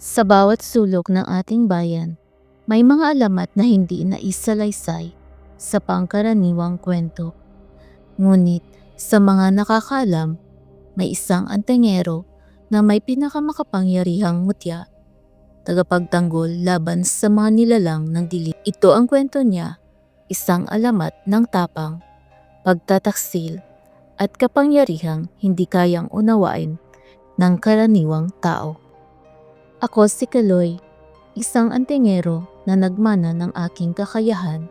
Sa bawat sulok ng ating bayan, may mga alamat na hindi naisalaysay sa pangkaraniwang kwento. Ngunit sa mga nakakaalam, may isang antengero na may pinakamakapangyarihang mutya, tagapagtanggol laban sa mga nilalang ng dilim. Ito ang kwento niya, isang alamat ng tapang, pagtataksil, at kapangyarihang hindi kayang unawain ng karaniwang tao. Ako si Kaloy, isang antingero na nagmana ng aking kakayahan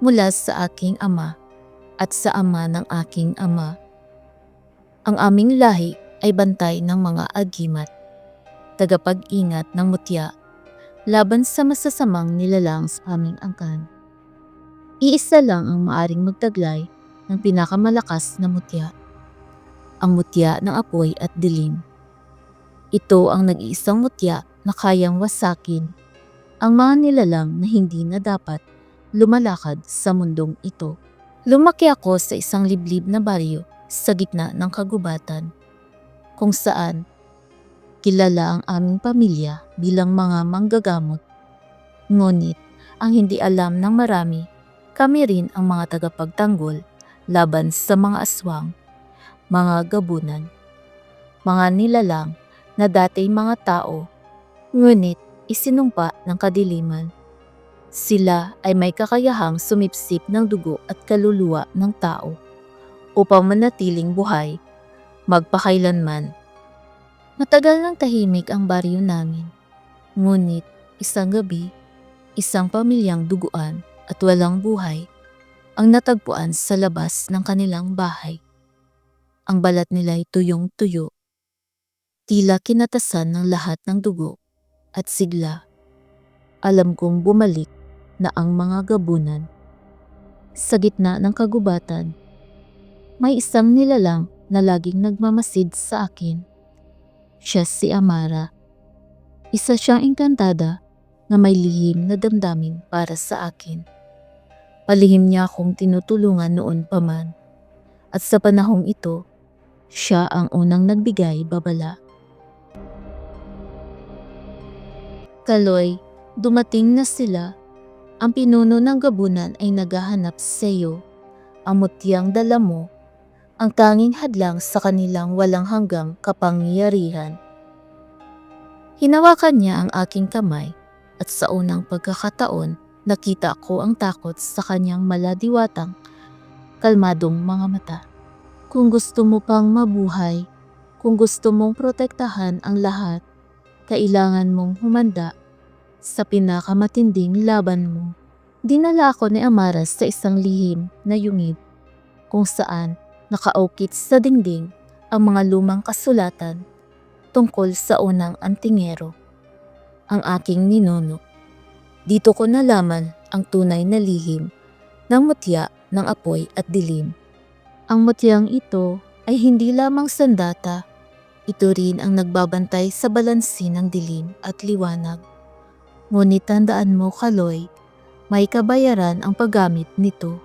mula sa aking ama at sa ama ng aking ama. Ang aming lahi ay bantay ng mga agimat, tagapag-ingat ng mutya, laban sa masasamang nilalang sa aming angkan. Iisa lang ang maaring magtaglay ng pinakamalakas na mutya, ang mutya ng apoy at dilim. Ito ang nag-iisang mutya na kayang wasakin ang mga nilalang na hindi na dapat lumalakad sa mundong ito. Lumaki ako sa isang liblib na baryo sa gitna ng kagubatan kung saan kilala ang aming pamilya bilang mga manggagamot. Ngunit ang hindi alam ng marami, kami rin ang mga tagapagtanggol laban sa mga aswang, mga gabunan, mga nilalang na dati mga tao, ngunit isinumpa ng kadiliman. Sila ay may kakayahang sumipsip ng dugo at kaluluwa ng tao upang manatiling buhay magpakailanman. Matagal nang tahimik ang baryo namin. Ngunit isang gabi, isang pamilyang duguan at walang buhay ang natagpuan sa labas ng kanilang bahay. Ang balat nila'y tuyong-tuyo. Tila kinatasan ng lahat ng dugo at sigla. Alam kong bumalik na ang mga gabunan. Sa gitna ng kagubatan, may isang nilalang na laging nagmamasid sa akin. Siya si Amara. Isa siyang engkantada na may lihim na damdamin para sa akin. Palihim niya akong tinutulungan noon pa man. At sa panahong ito, siya ang unang nagbigay babala. Kaloy, dumating na sila. Ang pinuno ng gabunan ay naghahanap sa iyo. Ang mutyang dala mo, ang tanging hadlang sa kanilang walang hanggang kapangyarihan. Hinawakan niya ang aking kamay at sa unang pagkakataon nakita ko ang takot sa kanyang maladiwatang, kalmadong mga mata. Kung gusto mo pang mabuhay, kung gusto mong protektahan ang lahat, kailangan mong humanda sa pinakamatinding laban mo. Dinala ako ni Amaras sa isang lihim na yungid kung saan nakaukit sa dingding ang mga lumang kasulatan tungkol sa unang antingero, ang aking ninuno. Dito ko nalaman ang tunay na lihim ng mutya ng apoy at dilim. Ang mutyang ito ay hindi lamang sandata, ito rin ang nagbabantay sa balansi ng dilim at liwanag. Ngunit tandaan mo, Kaloy, may kabayaran ang paggamit nito.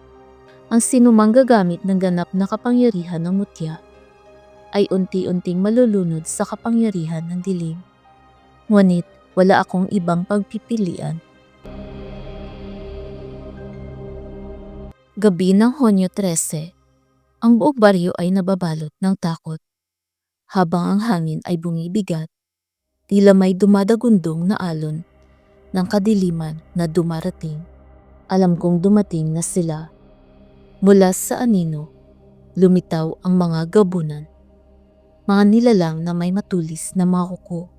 Ang sinumang gagamit ng ganap na kapangyarihan ng mutya ay unti-unting malulunod sa kapangyarihan ng dilim. Ngunit wala akong ibang pagpipilian. Gabi ng Honyo 13, ang buong baryo ay nababalot ng takot. Habang ang hangin ay bumibigat, tila may dumadagundong na alon ng kadiliman na dumarating. Alam kong dumating na sila. Mula sa anino, lumitaw ang mga gabunan. Mga nilalang na may matulis na mga kuko,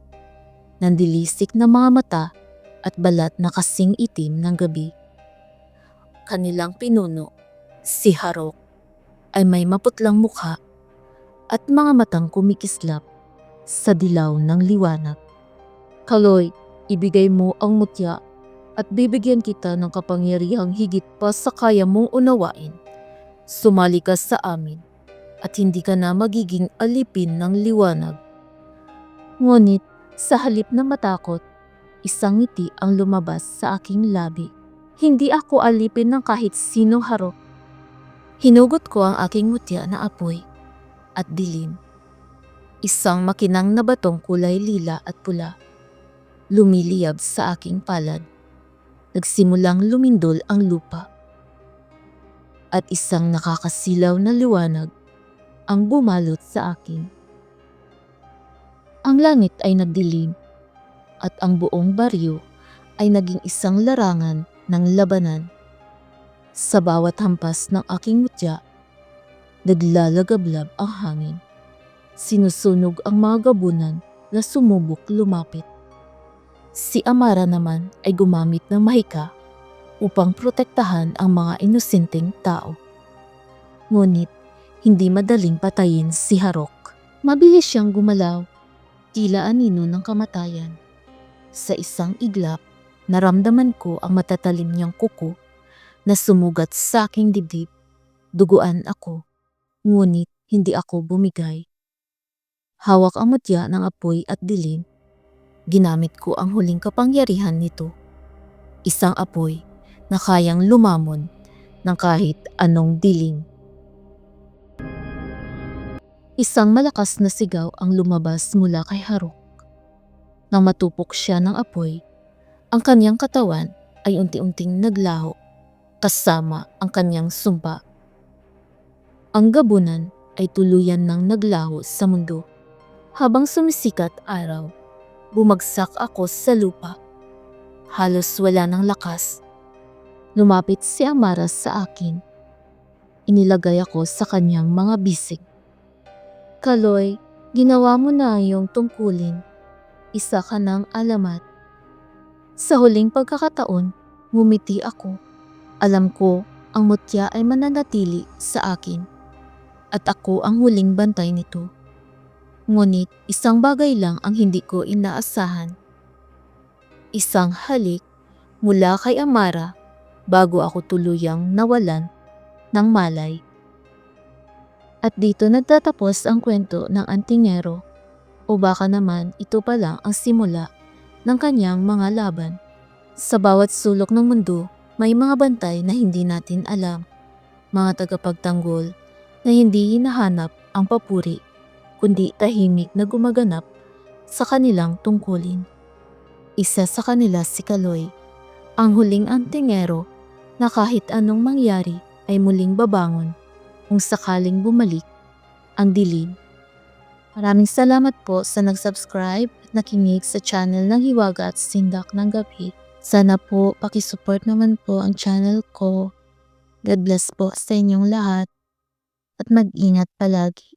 nandilisik na mga mata at balat na kasing itim ng gabi. Kanilang pinuno, si Harok, ay may maputlang mukha at mga matang kumikislap sa dilaw ng liwanag. Kaloy, ibigay mo ang mutya at bibigyan kita ng kapangyarihang higit pa sa kaya mong unawain. Sumali ka sa amin at hindi ka na magiging alipin ng liwanag. Ngunit sa halip na matakot, isang ngiti ang lumabas sa aking labi. Hindi ako alipin ng kahit sino harok. Hinugot ko ang aking mutya na apoy at dilim. Isang makinang na batong kulay lila at pula. lumiliyab sa aking palad. Nagsimulang lumindol ang lupa. At isang nakakasilaw na liwanag ang bumalot sa akin. Ang langit ay nagdilim at ang buong baryo ay naging isang larangan ng labanan. Sa bawat hampas ng aking mutya, naglalagablab ang hangin. Sinusunog ang mga gabunan na sumubok lumapit. Si Amara naman ay gumamit ng mahika upang protektahan ang mga inosenteng tao. Ngunit hindi madaling patayin si Harok. Mabilis siyang gumalaw, tila anino ng kamatayan. Sa isang iglap, naramdaman ko ang matatalim niyang kuko na sumugat sa aking dibdib. Duguan ako, ngunit hindi ako bumigay. Hawak ang mutya ng apoy at dilim. Ginamit ko ang huling kapangyarihan nito. Isang apoy na kayang lumamon ng kahit anong dilim. Isang malakas na sigaw ang lumabas mula kay Harok. Nang matupok siya ng apoy, ang kanyang katawan ay unti-unting naglaho kasama ang kanyang sumpa. Ang gabunan ay tuluyan ng naglaho sa mundo. Habang sumisikat araw, bumagsak ako sa lupa. Halos wala ng lakas. Lumapit si Amara sa akin. Inilagay ako sa kanyang mga bisig. Kaloy, ginawa mo na yung tungkulin. Isa ka ng alamat. Sa huling pagkakataon, ngumiti ako. Alam ko, ang mutya ay mananatili sa akin. At ako ang huling bantay nito. Ngunit isang bagay lang ang hindi ko inaasahan. Isang halik mula kay Amara bago ako tuluyang nawalan ng malay. At dito nagtatapos ang kwento ng antingero o baka naman ito pa lang ang simula ng kanyang mga laban. Sa bawat sulok ng mundo, may mga bantay na hindi natin alam. Mga tagapagtanggol na hindi hinahanap ang papuri, kundi tahimik na gumaganap sa kanilang tungkulin. Isa sa kanila si Kaloy, ang huling antingero na kahit anong mangyari ay muling babangon kung sakaling bumalik ang dilim. Maraming salamat po sa nag-subscribe at nakinig sa channel ng Hiwaga at Sindak ng Gabi. Sana po pakisupport naman po ang channel ko. God bless po sa inyong lahat at mag-ingat palagi.